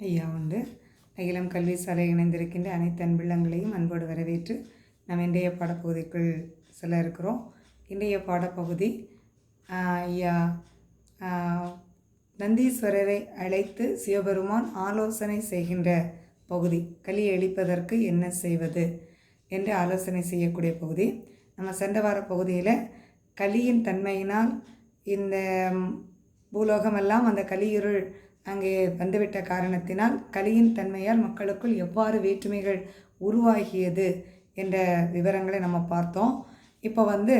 ஐயா உண்டு அகிலம் கல்வி சாலை இணைந்திருக்கின்ற அனைத்து அன்பிள்ளங்களையும் அன்போடு வரவேற்று நாம் இன்றைய பாடப்பகுதிக்குள் செல்ல இருக்கிறோம். இன்றைய பாடப்பகுதி ஐயா நந்தீஸ்வரரை அழைத்து சிவபெருமான் ஆலோசனை செய்கின்ற பகுதி களி எழிப்பதற்கு என்ன செய்வது என்று ஆலோசனை செய்யக்கூடிய பகுதி. நம்ம சென்ற வார பகுதியில் களியின் தன்மையினால் இந்த பூலோகமெல்லாம் அந்த கலியிருள் அங்கே வந்துவிட்ட காரணத்தினால் கலியின் தன்மையால் மக்களுக்குள் எவ்வாறு வேற்றுமைகள் உருவாகியது என்ற விவரங்களை நம்ம பார்த்தோம். இப்போ வந்து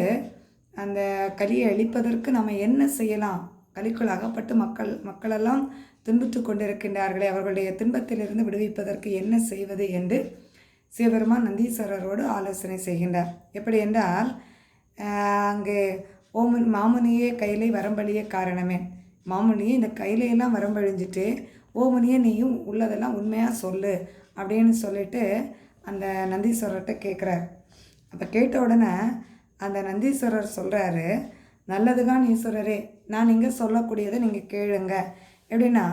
அந்த கலியை அழிப்பதற்கு நம்ம என்ன செய்யலாம்? கலிக்குள் அகப்பட்டு மக்கள் மக்களெல்லாம் துன்புற்று கொண்டிருக்கின்றார்களே அவர்களுடைய துன்பத்திலிருந்து விடுவிப்பதற்கு என்ன செய்வது என்று சிவபெருமான் நந்தீஸ்வரரோடு ஆலோசனை செய்கின்றார். எப்படி என்றால் அங்கே ஓமன் மாமுனியே கையிலை வரம்பழிய காரணமே. மாமுனியே இந்த கையிலையெல்லாம் வரம்பழிஞ்சிட்டு ஓமுனியே நீயும் உள்ளதெல்லாம் உண்மையாக சொல்லு அப்படின்னு சொல்லிட்டு அந்த நந்தீஸ்வரர்கிட்ட கேட்குறார் அப்போ கேட்ட உடனே அந்த நந்தீஸ்வரர் சொல்கிறாரு நல்லதுதான் ஈஸ்வரரே நான் இங்கே சொல்லக்கூடியதை நீங்கள் கேளுங்க. எப்படின்னா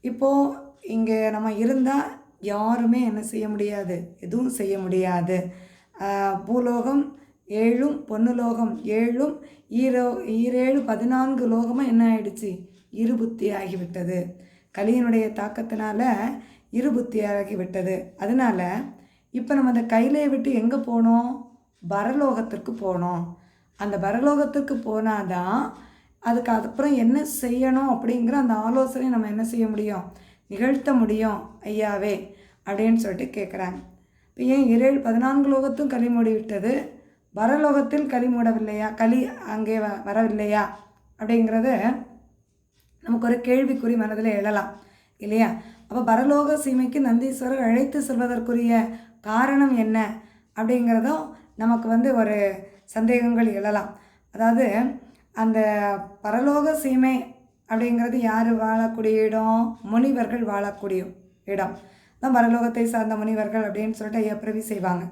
இப்போது இங்கே நம்ம இருந்தால் யாருமே என்ன செய்ய முடியாது எதுவும் செய்ய முடியாது. பூலோகம் ஏழும் பொண்ணு லோகம் ஏழும் ஈரோ ஈரேழு பதினான்கு லோகமும் என்ன ஆயிடுச்சு? இருபுத்தி ஆகிவிட்டது. கலியினுடைய தாக்கத்தினால இருபுத்தி ஆகிவிட்டது. அதனால் இப்போ நம்ம அந்த கையிலையை விட்டு எங்கே போனோம்? பரலோகத்திற்கு போனோம். அந்த பரலோகத்திற்கு போனாதான் அதுக்கு அப்புறம் என்ன செய்யணும் அப்படிங்கிற அந்த ஆலோசனை நம்ம என்ன செய்ய முடியும்? நிகழ்த்த முடியும் ஐயாவே அப்படின்னு சொல்லிட்டு கேட்குறாங்க இப்போ ஏன் இரேழு பதினான்கு லோகத்தும் களி மூடி விட்டது பரலோகத்தில் களி மூடவில்லையா? களி அங்கே வ வரவில்லையா? அப்படிங்கிறது நமக்கு ஒரு கேள்விக்குறி மனதில் எழலாம் இல்லையா? அப்போ பரலோக சீமைக்கு நந்தீஸ்வரர் அழைத்து செல்வதற்குரிய காரணம் என்ன? அப்படிங்கிறதும் நமக்கு வந்து ஒரு சந்தேகங்கள் எழலாம். அதாவது அந்த பரலோக சீமை அப்படிங்கிறது யார் வாழக்கூடிய இடம்? முனிவர்கள் வாழக்கூடிய இடம். தான் பரலோகத்தை சார்ந்த முனிவர்கள் அப்படின்னு சொல்லிட்டு ஐயா செய்வாங்க.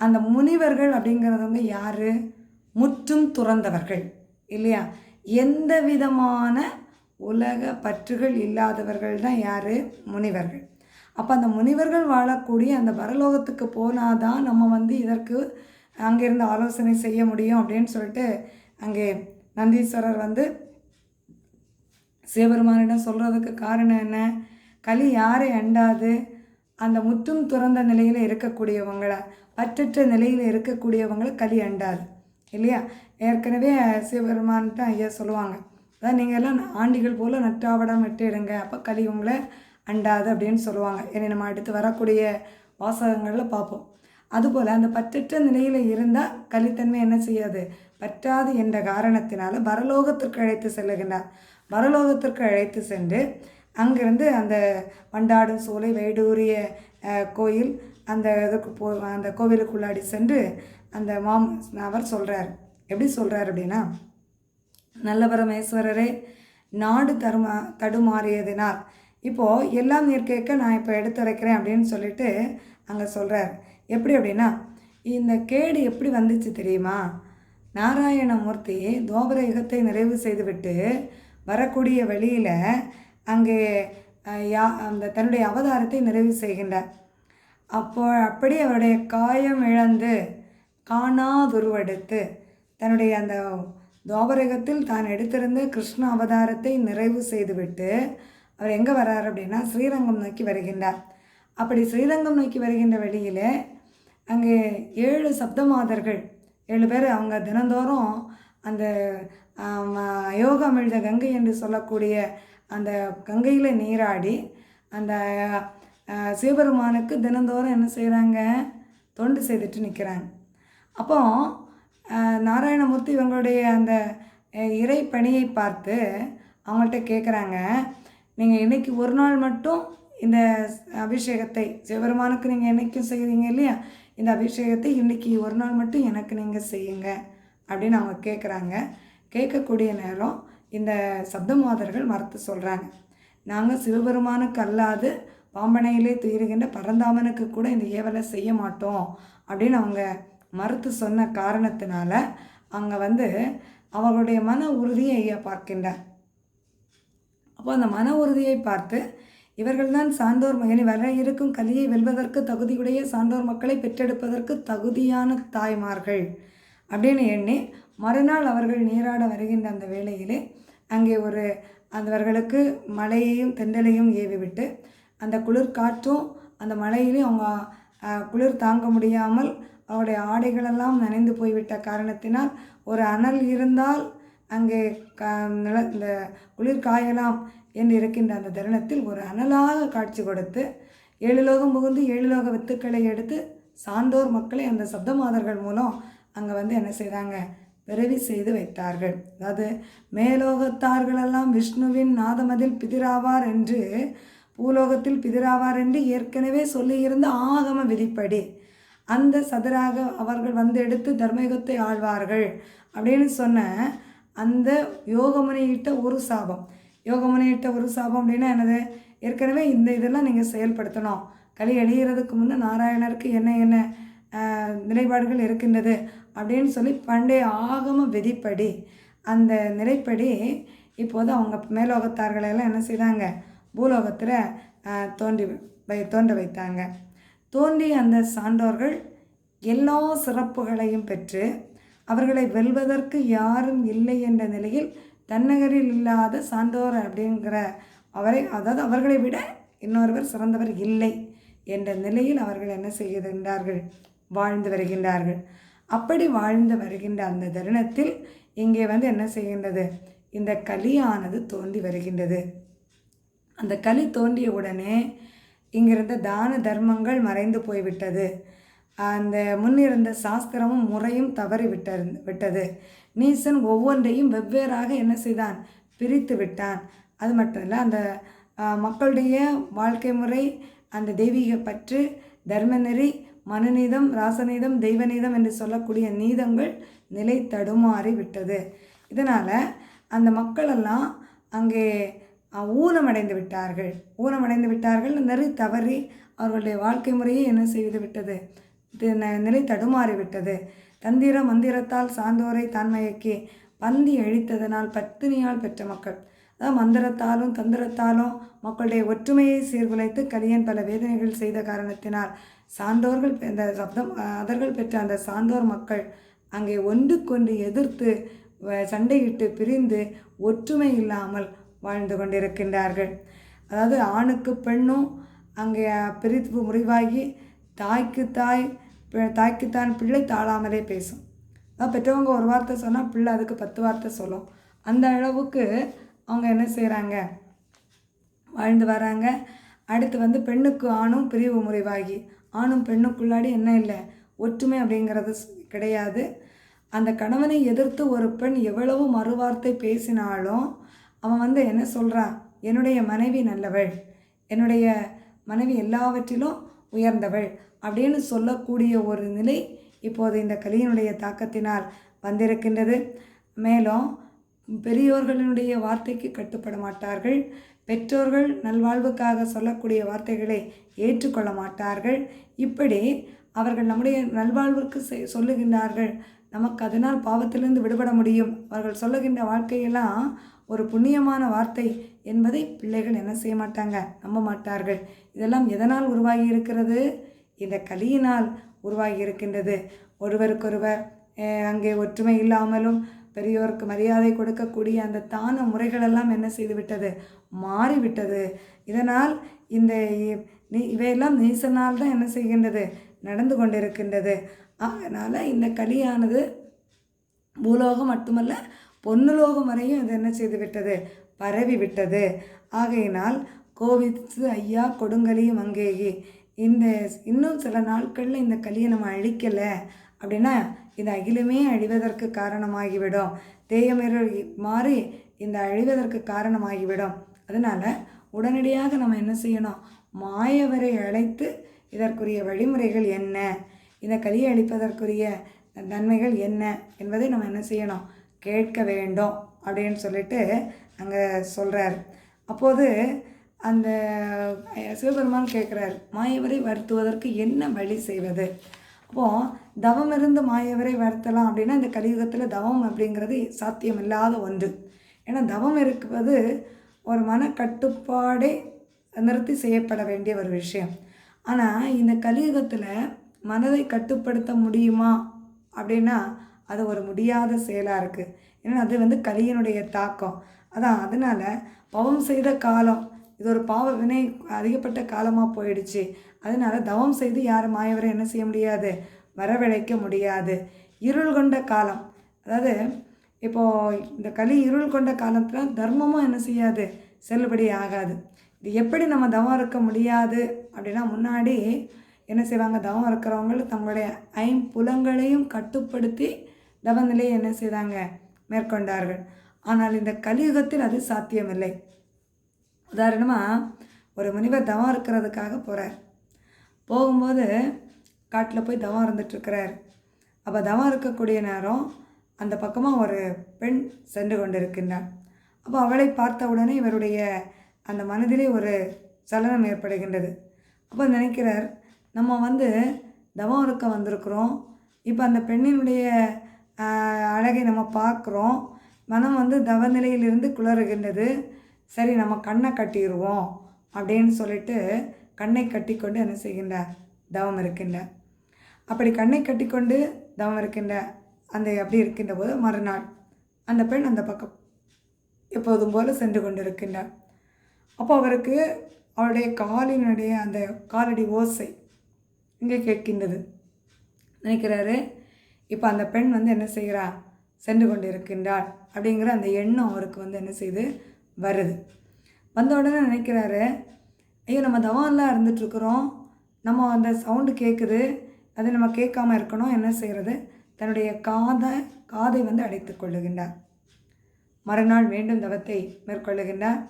அந்த முனிவர்கள் அப்படிங்கிறது வந்து யார்? முற்றும் துறந்தவர்கள் இல்லையா? எந்த விதமான உலக பற்றுகள் இல்லாதவர்கள் தான் யார்? முனிவர்கள். அப்போ அந்த முனிவர்கள் வாழக்கூடிய அந்த பரலோகத்துக்கு போனாதான் நம்ம வந்து இதற்கு அங்கேருந்து ஆலோசனை செய்ய முடியும் அப்படின்னு சொல்லிட்டு அங்கே நந்தீஸ்வரர் வந்து சிவபெருமானிடம் சொல்கிறதுக்கு காரணம் என்ன? களி யாரை அண்டாது? அந்த முற்றும் துறந்த நிலையில் இருக்கக்கூடியவங்களை பற்றற்ற நிலையில் இருக்கக்கூடியவங்களை களி அண்டாது. இல்லையா? ஏற்கனவே சிவபெருமான்ட்டு ஐயா சொல்லுவாங்க அதான் நீங்கள் எல்லாம் ஆண்டிகள் போல் நட்டாவடம் விட்டுடுங்க அப்போ களி உங்களை அண்டாது அப்படின்னு சொல்லுவாங்க. இனி நம்ம அடுத்து வரக்கூடிய வாசகங்களில் பார்ப்போம். அதுபோல் அந்த பற்றற்ற நிலையில் இருந்தால் கலித்தன்மை என்ன செய்யாது? பற்றாது என்ற காரணத்தினால பரலோகத்திற்கு அழைத்து செல்லுகின்றார். பரலோகத்திற்கு அழைத்து சென்று அங்கேருந்து அந்த பண்டாடும் சோலை வைடூரிய கோயில் அந்த இதுக்கு போ அந்த கோவிலுக்குள்ளாடி சென்று அந்த மாம் அவர் சொல்கிறார் எப்படி சொல்கிறார் அப்படின்னா நல்லபரமேஸ்வரரே நாடு தருமா தடுமாறியதினால் இப்போது எல்லாம் நீர் கேட்க நான் இப்போ எடுத்துரைக்கிறேன் அப்படின்னு சொல்லிட்டு அங்கே சொல்கிறார் எப்படி அப்படின்னா இந்த கேடு எப்படி வந்துச்சு தெரியுமா? நாராயணமூர்த்தி துவாபர யுகத்தை நிறைவு செய்துவிட்டு வரக்கூடிய வழியில் அங்கே யா அந்த தன்னுடைய அவதாரத்தை நிறைவு செய்கின்றார். அப்போ அப்படி அவருடைய காயம் இழந்து காணாதுருவெடுத்து தன்னுடைய அந்த துவாபரகத்தில் தான் எடுத்திருந்த கிருஷ்ண அவதாரத்தை நிறைவு செய்துவிட்டு அவர் எங்கே வர்றார் அப்படின்னா ஸ்ரீரங்கம் நோக்கி வருகின்றார். அப்படி ஸ்ரீரங்கம் நோக்கி வருகின்ற வழியில் அங்கே ஏழு சப்தமாதர்கள் ஏழு பேர் அவங்க தினந்தோறும் அந்த ஆம், யோகமிழ்த கங்கை என்று சொல்லக்கூடிய அந்த கங்கையில் நீராடி அந்த சிவபெருமானுக்கு தினந்தோறும் என்ன செய்கிறாங்க தொண்டு செய்துட்டு நிற்கிறாங்க அப்போ நாராயணமூர்த்தி இவங்களுடைய அந்த இறை பணியை பார்த்து அவங்கள்ட்ட கேட்குறாங்க நீங்கள் இன்றைக்கி ஒரு நாள் மட்டும் இந்த அபிஷேகத்தை சிவபெருமானுக்கு நீங்கள் என்னைக்கும் செய்கிறீங்க இல்லையா? இந்த அபிஷேகத்தை இன்றைக்கி ஒரு நாள் மட்டும் எனக்கு நீங்கள் செய்யுங்க. அப்படின்னு அவங்க கேட்குறாங்க கேட்கக்கூடிய நேரம் இந்த சப்தமாதர்கள் மறுத்து சொல்கிறாங்க நாங்கள் சிவபெருமானுக்கு அல்லாது பாம்பனையிலே துயிருகின்ற பரந்தாமனுக்கு கூட இந்த ஏவலை செய்ய மாட்டோம் அப்படின்னு அவங்க மறுத்து சொன்ன காரணத்தினால அங்கே வந்து அவர்களுடைய மன உறுதியை ஐயா பார்க்கின்றார். அப்போ அந்த மன உறுதியை பார்த்து இவர்கள்தான் சான்றோர் மகனி வர இருக்கும் கலியை வெல்வதற்கு தகுதியுடைய சான்றோர் மக்களை பெற்றெடுப்பதற்கு தகுதியான தாய்மார்கள். அப்படின்னு எண்ணி மறுநாள் அவர்கள் நீராட வருகின்ற அந்த வேளையிலே அங்கே ஒரு அவர்களுக்கு மழையையும் தெண்டலையும் ஏவி விட்டு அந்த குளிர் காற்றும் அந்த மழையிலையும் அவங்க குளிர் தாங்க முடியாமல் அவருடைய ஆடைகளெல்லாம் நனைந்து போய்விட்ட காரணத்தினால் ஒரு அனல் இருந்தால் அங்கே க நில இந்த குளிர் காயலாம் என்று இருக்கின்ற அந்த தருணத்தில் ஒரு அனலாக காட்சி கொடுத்து ஏழு லோகம் புகுந்து ஏழு லோக வித்துக்களை எடுத்து சான்றோர் மக்களை அந்த சப்தமாதர்கள் மூலம் அங்கே வந்து என்ன செய்தாங்க பிறவி செய்து வைத்தார்கள். அதாவது மேலோகத்தார்களெல்லாம் விஷ்ணுவின் நாதமதில் பிதிராவார் என்று பூலோகத்தில் பிதிராவார் என்று ஏற்கனவே சொல்லியிருந்த ஆகம விதிப்படி அந்த சதுராக அவர்கள் வந்து எடுத்து தர்மயுகத்தை ஆழ்வார்கள் அப்படின்னு சொன்ன அந்த யோகமுனியிட்ட ஒரு சாபம். யோகமுனியிட்ட ஒரு சாபம் அப்படின்னா என்னது? ஏற்கனவே இந்த இதெல்லாம் நீங்கள் செயல்படுத்தணும். களி அழிகிறதுக்கு முன்னே நாராயணருக்கு என்ன என்ன? நிலைப்பாடுகள் இருக்கின்றது அப்படின்னு சொல்லி பண்டைய ஆகம விதிப்படி அந்த நிலைப்படி இப்போது அவங்க மேலோகத்தார்களெல்லாம் என்ன செய்தாங்க? பூலோகத்தில் தோன்றி தோண்டி வை தோன்ற வைத்தாங்க. தோண்டி அந்த சான்றோர்கள் எல்லா சிறப்புகளையும் பெற்று அவர்களை வெல்வதற்கு யாரும் இல்லை என்ற நிலையில் தன்னகரில் இல்லாத சான்றோர் அப்படிங்கிற அவரை அதாவது அவர்களை விட இன்னொருவர் சிறந்தவர் இல்லை என்ற நிலையில் அவர்கள் என்ன செய்கின்றார்கள் வாழ்ந்து வருகின்றார்கள். அப்படி வாழ்ந்து வருகின்ற அந்த தருணத்தில் இங்கே வந்து என்ன செய்கின்றது? இந்த கலியானது தோண்டி வருகின்றது. அந்த கலி தோண்டிய உடனே இங்கிருந்த தான தர்மங்கள் மறைந்து போய்விட்டது. அந்த முன்னிருந்த சாஸ்திரமும் முறையும் தவறி விட்ட விட்டது. நீசன் ஒவ்வொன்றையும் வெவ்வேறாக என்ன செய்தான்? பிரித்து விட்டான். அது மட்டும் இல்லை அந்த மக்களுடைய வாழ்க்கை முறை அந்த தெய்வீக பற்று தர்மநெறி மனுநீதம் ராசநீதம் தெய்வநீதம் என்று சொல்லக்கூடிய நீதங்கள் நிலை தடுமாறி விட்டது. இதனால் அந்த மக்களெல்லாம் அங்கே ஊனமடைந்து விட்டார்கள். ஊனமடைந்து விட்டார்கள் நெறி தவறி அவர்களுடைய வாழ்க்கை முறையே என்ன செய்து விட்டது? ந- நிலை தடுமாறி விட்டது. தந்திர மந்திரத்தால் சார்ந்தோரை தன்மையக்கி பந்தி அழித்ததனால் பத்தினியால் பெற்ற மக்கள். மந்திரத்தாலும் தந்திரத்தாலும் மக்களுடைய ஒற்றுமையை சீர்குலைத்து கலியன் பல வேதனைகள் செய்த காரணத்தினால் சான்றோர்கள் இந்த சப்தம் அதர்கள் பெற்ற அந்த சான்றோர் மக்கள் அங்கே ஒன்றுக்கொன்று எதிர்த்து வ- சண்டையிட்டு பிரிந்து ஒற்றுமை இல்லாமல் வாழ்ந்து கொண்டிருக்கின்றார்கள். அதாவது ஆணுக்கு பெண்ணும் அங்கே பிரித்து முறிவாகி தாய்க்கு தாய் பி- தாய்க்குத்தான் பிள்ளை தாழாமலே பேசும். அதாவது பெற்றவங்க ஒரு வார்த்தை சொன்னால் பிள்ளை அதுக்கு பத்து வார்த்தை சொல்லும். அந்த அளவுக்கு அவங்க என்ன செய்கிறாங்க வாழ்ந்து வராங்க. அடுத்து வந்து பெண்ணுக்கு ஆணும் பிரிவு முறைவாகி. ஆணும் பெண்ணுக்குள்ளாடி என்ன இல்லை? ஒற்றுமை அப்படிங்கிறது கிடையாது. அந்த கணவனை எதிர்த்து ஒரு பெண் எவ்வளவு மறுவார்த்தை பேசினாலும் அவன் வந்து என்ன சொல்கிறான் என்னுடைய மனைவி நல்லவள். என்னுடைய மனைவி எல்லாவற்றிலும் உயர்ந்தவள் அப்படின்னு சொல்லக்கூடிய ஒரு நிலை இப்போது இந்த கலியினுடைய தாக்கத்தினால் வந்திருக்கின்றது. மேலும் பெரியோர்களினுடைய வார்த்தைக்கு கட்டுப்பட மாட்டார்கள். பெற்றோர்கள் நல்வாழ்வுக்காக சொல்லக்கூடிய வார்த்தைகளை ஏற்றுக்கொள்ள மாட்டார்கள். இப்படி அவர்கள் நம்முடைய நல்வாழ்வுக்கு சொல்லுகின்றார்கள். நமக்கு அதனால் பாவத்திலிருந்து விடுபட முடியும். அவர்கள் சொல்லுகின்ற வாழ்க்கையெல்லாம் ஒரு புண்ணியமான வார்த்தை என்பதை பிள்ளைகள் என்ன செய்ய மாட்டாங்க? நம்ப மாட்டார்கள். இதெல்லாம் எதனால் உருவாகி இருக்கிறது? இந்த கலியினால் உருவாகி இருக்கின்றது. ஒருவருக்கொருவர் அங்கே ஒற்றுமை இல்லாமலும் பெரியோருக்கு மரியாதை கொடுக்கக்கூடிய அந்த தான முறைகளெல்லாம் என்ன செய்து விட்டது மாறிவிட்டது. இதனால் இந்த இ- நீ இவையெல்லாம் நீசனால் தான் என்ன செய்கின்றது? நடந்து கொண்டிருக்கின்றது. அதனால் இந்த கலியானது பூலோகம் மட்டுமல்ல பொன்னுலோகம் வரையும் இது என்ன செய்து விட்டது பரவி விட்டது ஆகையினால் கோவித்து ஐயா கொடுங்கலியும் அங்கேயே. இந்த இன்னும் சில நாட்களில் இந்த கலியை நம்ம அழிக்கலை. அப்படின்னா இந்த அகிலமே அழிவதற்கு காரணமாகிவிடும். தேயமிரல் மாறி இந்த அழிவதற்கு காரணமாகிவிடும். அதனால் உடனடியாக நம்ம என்ன செய்யணும்? மாயவரை அழைத்து இதற்குரிய வழிமுறைகள் என்ன? இந்த கலியை அழிப்பதற்குரிய நன்மைகள் என்ன? என்பதை நம்ம என்ன செய்யணும்? கேட்க வேண்டும் அப்படின்னு சொல்லிட்டு அங்கே சொல்கிறார் அப்போது அந்த சிவபெருமான் கேட்குறார் மாயவரை வருத்துவதற்கு என்ன வழி செய்வது? அப்போது தவம் இருந்து மாயவரை வருத்தலாம் அப்படின்னா இந்த கலியுகத்தில் தவம் அப்படிங்கிறது சாத்தியமில்லாத ஒன்று. ஏன்னா தவம் இருப்பது ஒரு மன கட்டுப்பாடே நிறுத்தி செய்யப்பட வேண்டிய ஒரு விஷயம். ஆனால் இந்த கலியுகத்தில் மனதை கட்டுப்படுத்த முடியுமா அப்படின்னா அது ஒரு முடியாத செயலாக இருக்குது ஏன்னா அது வந்து கலியினுடைய தாக்கம். அதான் அதனால் பவம் செய்த காலம் இது ஒரு பாவ வினை அதிகப்பட்ட காலமாக போயிடுச்சு. அதனால தவம் செய்து யாரும் மாயவரை என்ன செய்ய முடியாது? வரவழைக்க முடியாது. இருள் கொண்ட காலம். அதாவது இப்போது இந்த களி இருள் கொண்ட காலத்தில் தர்மமும் என்ன செய்யாது? செல்லுபடி ஆகாது. இது எப்படி நம்ம தவம் இருக்க முடியாது அப்படின்னா முன்னாடி என்ன செய்வாங்க? தவம் இருக்கிறவங்க தங்களுடைய ஐம்புலங்களையும் கட்டுப்படுத்தி தவநிலையை என்ன செய்தாங்க? மேற்கொண்டார்கள். ஆனால் இந்த கலியுகத்தில் அது சாத்தியமில்லை. உதாரணமாக ஒரு முனிவர் தவம் இருக்கிறதுக்காக போகிறார் போகும்போது காட்டில் போய் தவம் இருந்துட்டுருக்கிறார் அப்போ தவம் இருக்கக்கூடிய நேரம் அந்த பக்கமாக ஒரு பெண் சென்று கொண்டிருக்கின்றார். அப்போ அவளை பார்த்த உடனே இவருடைய அந்த மனதிலே ஒரு சலனம் ஏற்படுகின்றது. அப்போ நினைக்கிறார் நம்ம வந்து தவம் இருக்க வந்திருக்கிறோம். இப்போ அந்த பெண்ணினுடைய அழகை நம்ம பார்க்குறோம். மனம் வந்து தவநிலையிலிருந்து குளறுகின்றது. சரி நம்ம கண்ணை கட்டிடுவோம் அப்படின்னு சொல்லிட்டு கண்ணை கட்டிக்கொண்டு என்ன செய்கின்ற தவம் இருக்கின்ற. அப்படி கண்ணை கட்டிக்கொண்டு தவம் இருக்கின்ற அந்த அப்படி இருக்கின்ற போது மறுநாள் அந்த பெண் அந்த பக்கம் எப்போதும் போல சென்று கொண்டிருக்கின்றார் அப்போ அவருக்கு அவருடைய காலினுடைய அந்த காலடி ஓசை இங்கே கேட்கின்றது. நினைக்கிறாரு இப்போ அந்த பெண் வந்து என்ன செய்கிறா? சென்று கொண்டு இருக்கின்றாள் அப்படிங்கிற அந்த எண்ணம் அவருக்கு வந்து என்ன செய்யுது வருது. வந்த உடனே நினைக்கிறாரு ஐயோ நம்ம தவான்லாம் இருந்துகிட்ருக்குறோம் நம்ம அந்த சவுண்டு கேட்குது அது நம்ம கேட்காம இருக்கணும். என்ன செய்கிறது தன்னுடைய காதை காதை வந்து அடைத்து கொள்ளுகின்றார். மறுநாள் மீண்டும் தவத்தை மேற்கொள்ளுகின்றார்.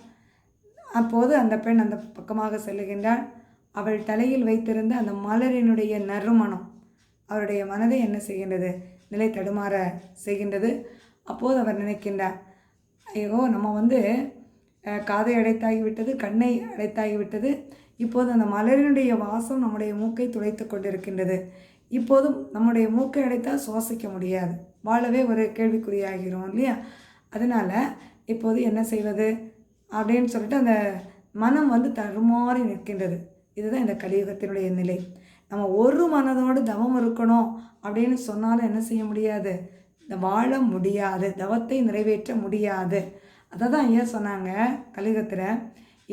அப்போது அந்த பெண் அந்த பக்கமாக செல்லுகின்றாள். அவள் தலையில் வைத்திருந்த அந்த மலரினுடைய நறுமணம் அவருடைய மனதை என்ன செய்கின்றது? நிலை தடுமாற செய்கின்றது. அப்போது அவர் நினைக்கின்றார் ஐயோ நம்ம வந்து காதை அடைத்தாகிவிட்டது கண்ணை அடைத்தாகிவிட்டது. இப்போது அந்த மலரினுடைய வாசம் நம்முடைய மூக்கை துளைத்து கொண்டிருக்கின்றது. இப்போதும் நம்முடைய மூக்கை அடைத்தால் சுவாசிக்க முடியாது. வாழவே ஒரு கேள்விக்குறியாகிறோம் இல்லையா? அதனால் இப்போது என்ன செய்வது அப்படின்னு சொல்லிட்டு அந்த மனம் வந்து தருமாறி நிற்கின்றது. இதுதான் இந்த கலியுகத்தினுடைய நிலை. நம்ம ஒரு மனதோடு தவம் இருக்கணும் அப்படின்னு சொன்னாலும் என்ன செய்ய முடியாது? இந்த வாழ முடியாது. தவத்தை நிறைவேற்ற முடியாது. அதை தான் ஐயா சொன்னாங்க? கலியுகத்தில்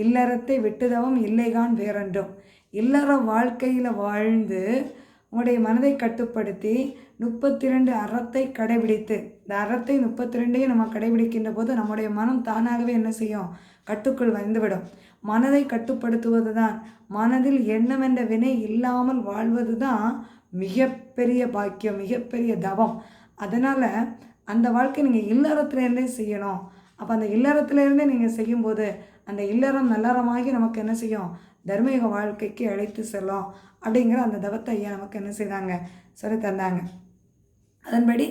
இல்லறத்தை வெட்டுதவும் இல்லைகான் வேறென்றும். இல்லற வாழ்க்கையில் வாழ்ந்து உங்களுடைய மனதை கட்டுப்படுத்தி முப்பத்தி ரெண்டு அறத்தை கடைபிடித்து இந்த அறத்தை முப்பத்தி ரெண்டையும் நம்ம கடைபிடிக்கின்ற போது நம்முடைய மனம் தானாகவே என்ன செய்யும்? கட்டுக்குள் வந்துவிடும். மனதை கட்டுப்படுத்துவது தான் மனதில் எண்ணமென்ற வினை இல்லாமல் வாழ்வது தான் மிகப்பெரிய பாக்கியம் மிகப்பெரிய தவம். அதனால் அந்த வாழ்க்கை நீங்கள் இல்லறத்துலேருந்தே செய்யணும். அப்போ அந்த இல்லறத்துலேருந்தே நீங்கள் செய்யும்போது அந்த இல்லறம் நல்லறமாகி நமக்கு என்ன செய்யும்? தர்மீக வாழ்க்கைக்கு அழைத்து செல்லும் அப்படிங்கிற அந்த தவத்தை ஐயா நமக்கு என்ன செய்தாங்க? சொல்லி தந்தாங்க. அதன்படி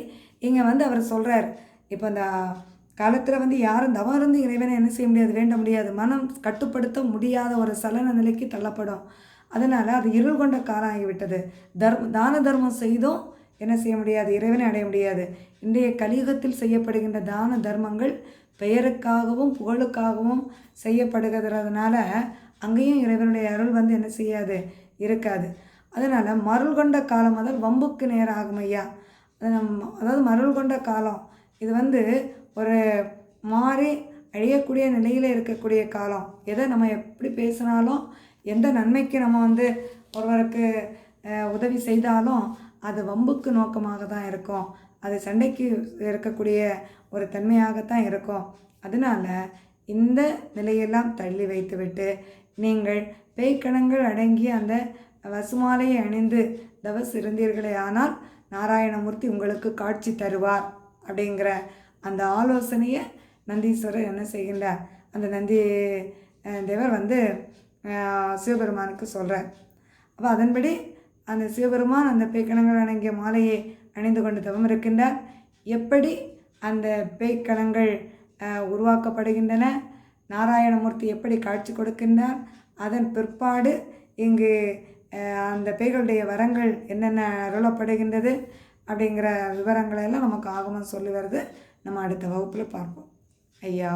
இங்கே வந்து அவர் சொல்கிறார் இப்போ இந்த காலத்தில் வந்து யாரும் தவம் இருந்து இறைவனை என்ன செய்ய முடியாது வேண்ட முடியாது. மனம் கட்டுப்படுத்த முடியாத ஒரு சலன நிலைக்கு தள்ளப்படும். அதனால் அது இருள் கொண்ட காலம் ஆகிவிட்டது தர்ம தான தர்மம் செய்தும் என்ன செய்ய முடியாது? இறைவனை அடைய முடியாது. இன்றைய கலியுகத்தில் செய்யப்படுகின்ற தான தர்மங்கள் பெயருக்காகவும் புகழுக்காகவும் செய்யப்படுகிறதுனால அங்கேயும் இறைவனுடைய அருள் வந்து என்ன செய்யாது? இருக்காது. அதனால் மருள் கொண்ட காலம் முதல் வம்புக்கு நேரம் ஆகும் ஐயா. அது அதாவது மருள் கொண்ட காலம். இது வந்து ஒரு மாறி அழியக்கூடிய நிலையில் இருக்கக்கூடிய காலம். எதை நம்ம எப்படி பேசினாலும் எந்த நன்மைக்கு நம்ம வந்து ஒருவருக்கு உதவி செய்தாலும் அது வம்புக்கு நோக்கமாக தான் இருக்கும். அது சண்டைக்கு இருக்கக்கூடிய ஒரு தன்மையாகத்தான் இருக்கும். அதனால் இந்த நிலையெல்லாம் தள்ளி வைத்துவிட்டு நீங்கள் பேய்க்கணங்கள் அடங்கிய அந்த வசுமாலையை அணிந்து தவஸ் இருந்தீர்களே ஆனால் நாராயணமூர்த்தி உங்களுக்கு காட்சி தருவார் அப்படிங்கிற அந்த ஆலோசனையை நந்தீஸ்வரர் என்ன செய்கின்றார்? அந்த நந்தி தேவர் வந்து சிவபெருமானுக்கு சொல்கிறார் அப்போ அதன்படி அந்த சிவபெருமான் அந்த பேய்க்கணங்கள் அடங்கிய மாலையை அணிந்து கொண்டு தவம் இருக்கின்றார் எப்படி அந்த பேய்க்கலங்கள் உருவாக்கப்படுகின்றன நாராயணமூர்த்தி எப்படி காட்சி கொடுக்கின்றார் அதன் பிற்பாடு இங்கு அந்த பேய்களுடைய வரங்கள் என்னென்ன அருளப்படுகின்றது அப்படிங்கிற விவரங்களை எல்லாம் நமக்கு ஆகமம் சொல்லி வருது. நம்ம அடுத்த வகுப்பில் பார்ப்போம். ஐயா.